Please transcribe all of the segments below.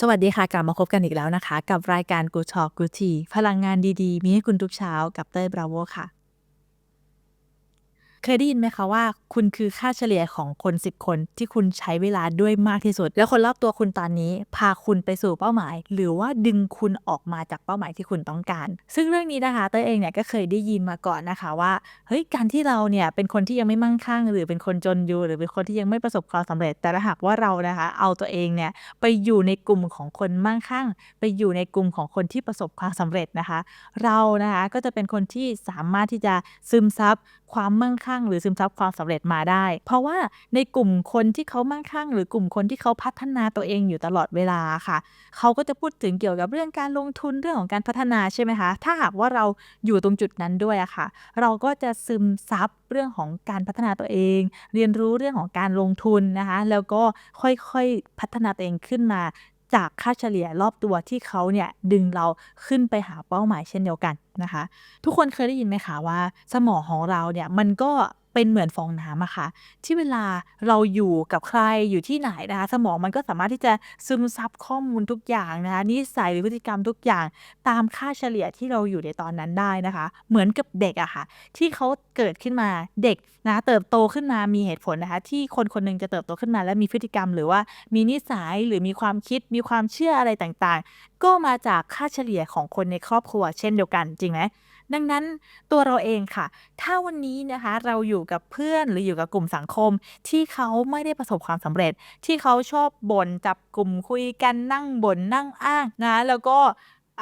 สวัสดีค่ะ กลับมาพบกันอีกแล้วนะคะ กับรายการกูชอกกูทีพลังงานดีๆ มีให้คุณทุกเช้ากับเต้ยบราโวค่ะ เคยได้ยินไหมคะว่า คุณคือค่าเฉลี่ยของคน 10 คนที่คุณใช้เวลาด้วยมากที่สุด แล้วคนรอบตัวคุณตอนนี้ พาคุณไปสู่เป้าหมาย หรือว่าดึงคุณออกมาจากเป้าหมายที่คุณต้องการ ซึ่งเรื่องนี้นะคะเต้ยเองเนี่ยก็เคยได้ยินมาก่อนนะคะว่าเฮ้ยการที่เราเนี่ยเป็นคนที่ยังไม่มั่งคั่ง หรือเป็นคนจนอยู่ หรือเป็นคนที่ยังไม่ประสบความสำเร็จ แต่ถ้าหากว่าเรานะคะ เอาตัวเองเนี่ยไปอยู่ในกลุ่มของคนมั่งคั่ง ไปอยู่ในกลุ่มของคนที่ประสบความสำเร็จนะคะ เรานะคะก็จะเป็นคนที่สามารถที่จะซึมซับ ความมั่งคั่ง หรือซึมซับความสำเร็จมาได้ เพราะว่าในกลุ่มคนที่เขามั่งคั่ง หรือกลุ่มคนที่เขาพัฒนาตัวเองอยู่ตลอดเวลาค่ะ เขาก็จะพูดถึงเกี่ยวกับเรื่องการลงทุนเรื่องของการพัฒนาใช่ไหมคะ ถ้าหากว่าเราอยู่ตรงจุดนั้นด้วยอะค่ะ เราก็จะซึมซับเรื่องของการพัฒนาตัวเอง เรียนรู้เรื่องของการลงทุนนะคะ แล้วก็ค่อยๆพัฒนาตัวเองขึ้นมา จากค่าเฉลี่ยรอบตัวที่เขาเนี่ยดึงเราขึ้นไปหาเป้าหมายเช่นเดียวกันนะคะ ทุกคนเคยได้ยินไหมคะว่า สมองของเราเนี่ยมันก็ เป็นเหมือนฟองน้ำอะค่ะ ที่เวลาเราอยู่กับใคร อยู่ที่ไหนนะคะ สมองมันก็สามารถที่จะซึมซับข้อมูลทุกอย่างนะคะ นิสัยหรือพฤติกรรมทุกอย่าง ตามค่าเฉลี่ยที่เราอยู่ในตอนนั้นได้นะคะ เหมือนกับเด็กอะค่ะ ที่เขาเกิดขึ้นมาเด็กนะ เติบโตขึ้นมามีเหตุผลนะคะ ที่คนคนหนึงจะเติบโตขึ้นมา และมีพฤติกรรม หรือว่ามีนิสัยหรือมีความคิดมีความเชื่ออะไรต่างๆ ก็มาจากค่าเฉลี่ยของคนในครอบครัวเช่นเดียวกันจริงไหมดังนั้นตัวเราเองค่ะ ถ้าวันนี้นะคะเราอยู่กับเพื่อนหรืออยู่กับกลุ่มสังคม ที่เขาไม่ได้ประสบความสำเร็จ ที่เขาชอบบ่นจับกลุ่มคุยกันนั่งบ่นนั่งอ้างนะแล้วก็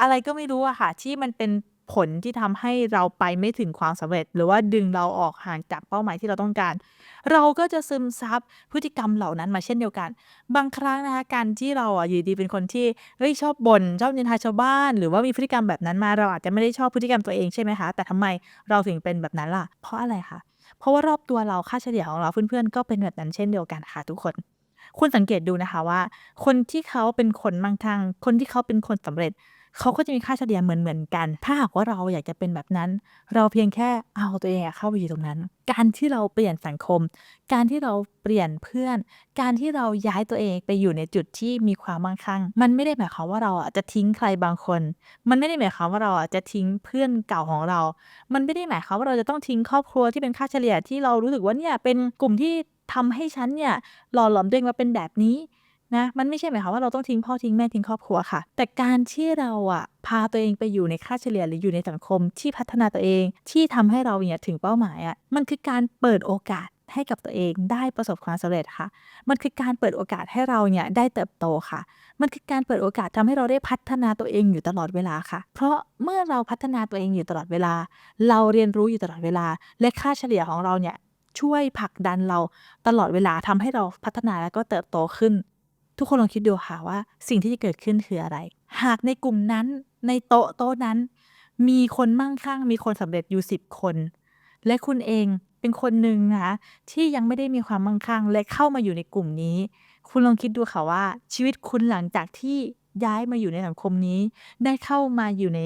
อะไรก็ไม่รู้อะค่ะ ที่มันเป็น ผลที่ทำให้เราไปไม่ถึงความสำเร็จ หรือว่าดึงเราออกห่างจากเป้าหมายที่เราต้องการ เราก็จะซึมซับพฤติกรรมเหล่านั้นมาเช่นเดียวกัน บางครั้งนะคะการที่เราอะอยู่ดีเป็นคนที่เฮ้ยชอบบ่นชอบนินทาชาวบ้าน หรือว่ามีพฤติกรรมแบบนั้นมาเราอาจจะไม่ได้ชอบพฤติกรรมตัวเองใช่ไหมคะแต่ทำไมเราถึงเป็นแบบนั้นล่ะ เพราะอะไรคะเพราะว่ารอบตัวเราค่าเฉลี่ยของเราเพื่อนๆก็เป็นแบบนั้นเช่นเดียวกันค่ะทุกคนคุณสังเกตดูนะคะว่า คนที่เขาเป็นคนมั่งคั่งคนที่เขาเป็นคนสำเร็จ เขาก็จะมีค่าเฉลี่ยเหมือนๆกัน ถ้าหากว่าเราอยากจะเป็นแบบนั้น เราเพียงแค่เอาตัวเองเข้าไปอยู่ตรงนั้น การที่เราเปลี่ยนสังคม การที่เราเปลี่ยนเพื่อน การที่เราย้ายตัวเองไปอยู่ในจุดที่มีความมั่งคั่ง มันไม่ได้หมายความว่าเราอะจะทิ้งใครบางคน มันไม่ได้หมายความว่าเราอะจะทิ้งเพื่อนเก่าของเรา มันไม่ได้หมายความว่าเราจะต้องทิ้งครอบครัวที่เป็นค่าเฉลี่ยที่เรารู้สึกว่าเนี่ยเป็นกลุ่มที่ทำให้ฉันเนี่ยหล่อหลอมตัวเองมาเป็นแบบนี้ นะมันไม่ใช่หมายความว่าเราต้องทิ้งพ่อทิ้งแม่ทิ้งครอบครัวค่ะ แต่การที่เราอะพาตัวเองไปอยู่ในค่าเฉลี่ยหรืออยู่ในสังคมที่พัฒนาตัวเอง ที่ทำให้เราเนี่ยถึงเป้าหมายอะมันคือการเปิดโอกาสให้กับตัวเองได้ประสบความสำเร็จค่ะ มันคือการเปิดโอกาสให้เราเนี่ยได้เติบโตค่ะ มันคือการเปิดโอกาสทำให้เราได้พัฒนาตัวเองอยู่ตลอดเวลาค่ะ เพราะเมื่อเราพัฒนาตัวเองอยู่ตลอดเวลา เราเรียนรู้อยู่ตลอดเวลา และค่าเฉลี่ยของเราเนี่ยช่วยผลักดันเราตลอดเวลาทำให้เราพัฒนาแล้วก็เติบโตขึ้น ทุกคนลองคิดดูค่ะว่า สิ่งที่จะเกิดขึ้นคืออะไร หากในกลุ่มนั้นในโต๊ะโต๊ะนั้น มีคนมั่งคั่ง มีคนสำเร็จอยู่10คน และคุณเองเป็นคนหนึ่งนะคะที่ยังไม่ได้มีความมั่งคั่ง และเข้ามาอยู่ในกลุ่มนี้ คุณลองคิดดูค่ะว่า ชีวิตคุณหลังจากที่ย้ายมาอยู่ในสังคมนี้ ได้เข้ามาอยู่ใน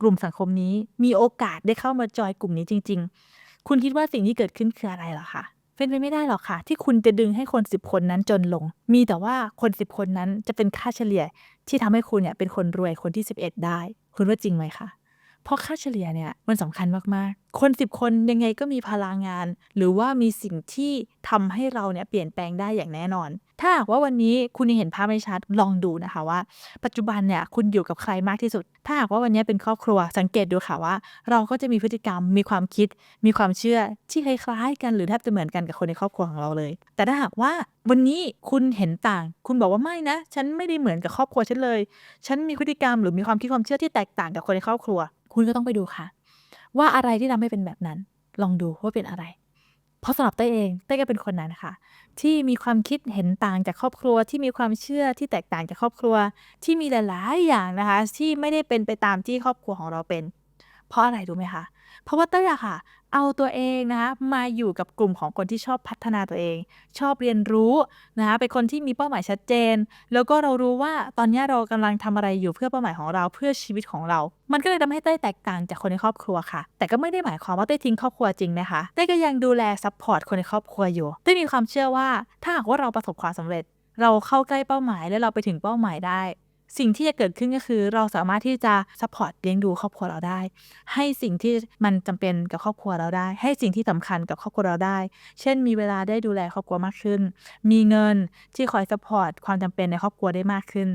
กลุ่มสังคมนี้ มีโอกาสได้เข้ามาจอยกลุ่มนี้จริง ๆ คุณคิดว่าสิ่งที่เกิดขึ้นคืออะไรเหรอคะ เป็นไปไม่ได้หรอกค่ะ ที่คุณจะดึงให้คน10คนนั้นจนลง มีแต่ว่าคน10คนนั้นจะเป็นค่าเฉลี่ยที่ทำให้คุณเนี่ยเป็นคนรวยคนที่11ได้ คุณว่าจริงไหมคะ เพราะค่าเฉลี่ยเนี่ยมันสำคัญมากๆ คน10คนยังไงก็มีพลังงาน หรือว่ามีสิ่งที่ทำให้เราเนี่ยเปลี่ยนแปลงได้อย่างแน่นอน ถ้าหากว่าวันนี้คุณยังเห็นภาพไม่ชัดลองดูนะคะว่า ปัจจุบันเนี่ยคุณอยู่กับใครมากที่สุด ถ้าหากว่าวันนี้เป็นครอบครัวสังเกตดูค่ะว่า เราก็จะมีพฤติกรรม มีความคิด มีความเชื่อที่คล้ายๆกันหรือแทบจะเหมือนกันกับคนในครอบครัวของเราเลย แต่ถ้าหากว่าวันนี้คุณเห็นต่าง คุณบอกว่าไม่นะ ฉันไม่ได้เหมือนกับครอบครัวฉันเลย ฉันมีพฤติกรรมหรือมีความคิดความเชื่อที่แตกต่างกับคนในครอบครัว คุณก็ต้องไปดูค่ะ ว่าอะไรที่ทำให้เป็นแบบนั้น ลองดูว่าเป็นอะไร เพราะสำหรับเต้เองเต้ก็เป็นคนนั้นค่ะ ที่มีความคิดเห็นต่างจากครอบครัว ที่มีความเชื่อที่แตกต่างจากครอบครัว ที่มีหลาย ๆ อย่างนะคะ ที่ไม่ได้เป็นไปตามที่ครอบครัวของเราเป็น เพราะอะไรรู้ไหมคะ เพราะว่าเต้ยอะค่ะ เอาตัวเองนะคะมาอยู่กับกลุ่มของคนที่ชอบพัฒนาตัวเอง ชอบเรียนรู้นะคะเป็นคนที่มีเป้าหมายชัดเจน แล้วก็เรารู้ว่าตอนนี้เรากำลังทำอะไรอยู่เพื่อเป้าหมายของเราเพื่อชีวิตของเรา มันก็เลยทำให้เต้ยแตกต่างจากคนในครอบครัวค่ะ แต่ก็ไม่ได้หมายความว่าเต้ยทิ้งครอบครัวจริงนะคะเต้ยก็ยังดูแลซัพพอร์ตคนในครอบครัวอยู่เต้ยมีความเชื่อว่า ถ้าหากว่าเราประสบความสำเร็จ เราเข้าใกล้เป้าหมายและเราไปถึงเป้าหมายได้ สิ่งที่จะเกิดขึ้นก็คือ เราสามารถที่จะซัพพอร์ตเลี้ยงดูครอบครัวเราได้ ให้สิ่งที่มันจำเป็นกับครอบครัวเราได้ ให้สิ่งที่สำคัญกับครอบครัวเราได้ เช่น มีเวลาได้ดูแลครอบครัวมากขึ้น มีเงินที่คอยซัพพอร์ตความจำเป็นในครอบครัวได้มากขึ้น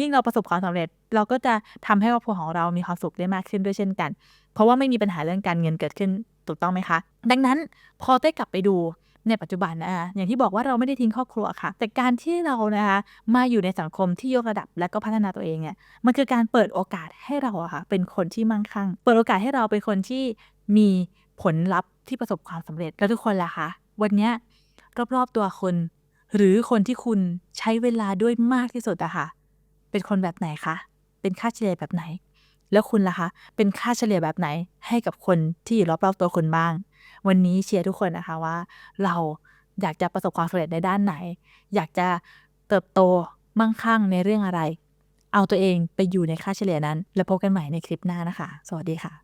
ยิ่งเราประสบความสำเร็จ เราก็จะทำให้ครอบครัวของเรามีความสุขได้มากขึ้นด้วยเช่นกัน เพราะว่าไม่มีปัญหาเรื่องการเงินเกิดขึ้นถูกต้องไหมคะ ดังนั้นพอได้กลับไปดู ในปัจจุบันนะคะอย่างที่บอกว่าเราไม่ได้ทิ้งครอบครัวค่ะ แต่การที่เรานะคะมาอยู่ในสังคมที่ยกระดับและก็พัฒนาตัวเองเนี่ยมันคือการเปิดโอกาสให้เราอะค่ะเป็นคนที่มั่งคั่ง เปิดโอกาสให้เราเป็นคนที่มีผลลัพธ์ที่ประสบความสำเร็จแล้วทุกคนล่ะคะวันนี้รอบๆตัวคุณหรือคนที่คุณใช้เวลาด้วยมากที่สุดอะค่ะ เป็นคนแบบไหนคะ เป็นค่าเฉลี่ยแบบไหน แล้วคุณล่ะคะ เป็นค่าเฉลี่ยแบบไหนให้กับคนที่อยู่รอบๆตัวคุณบ้าง วันนี้เชียร์ทุกคนนะคะว่า เราอยากจะประสบความสำเร็จในด้านไหน อยากจะเติบโตมั่งคั่งในเรื่องอะไร เอาตัวเองไปอยู่ในค่าเฉลี่ยนั้น แล้วพบกันใหม่ในคลิปหน้านะคะ สวัสดีค่ะ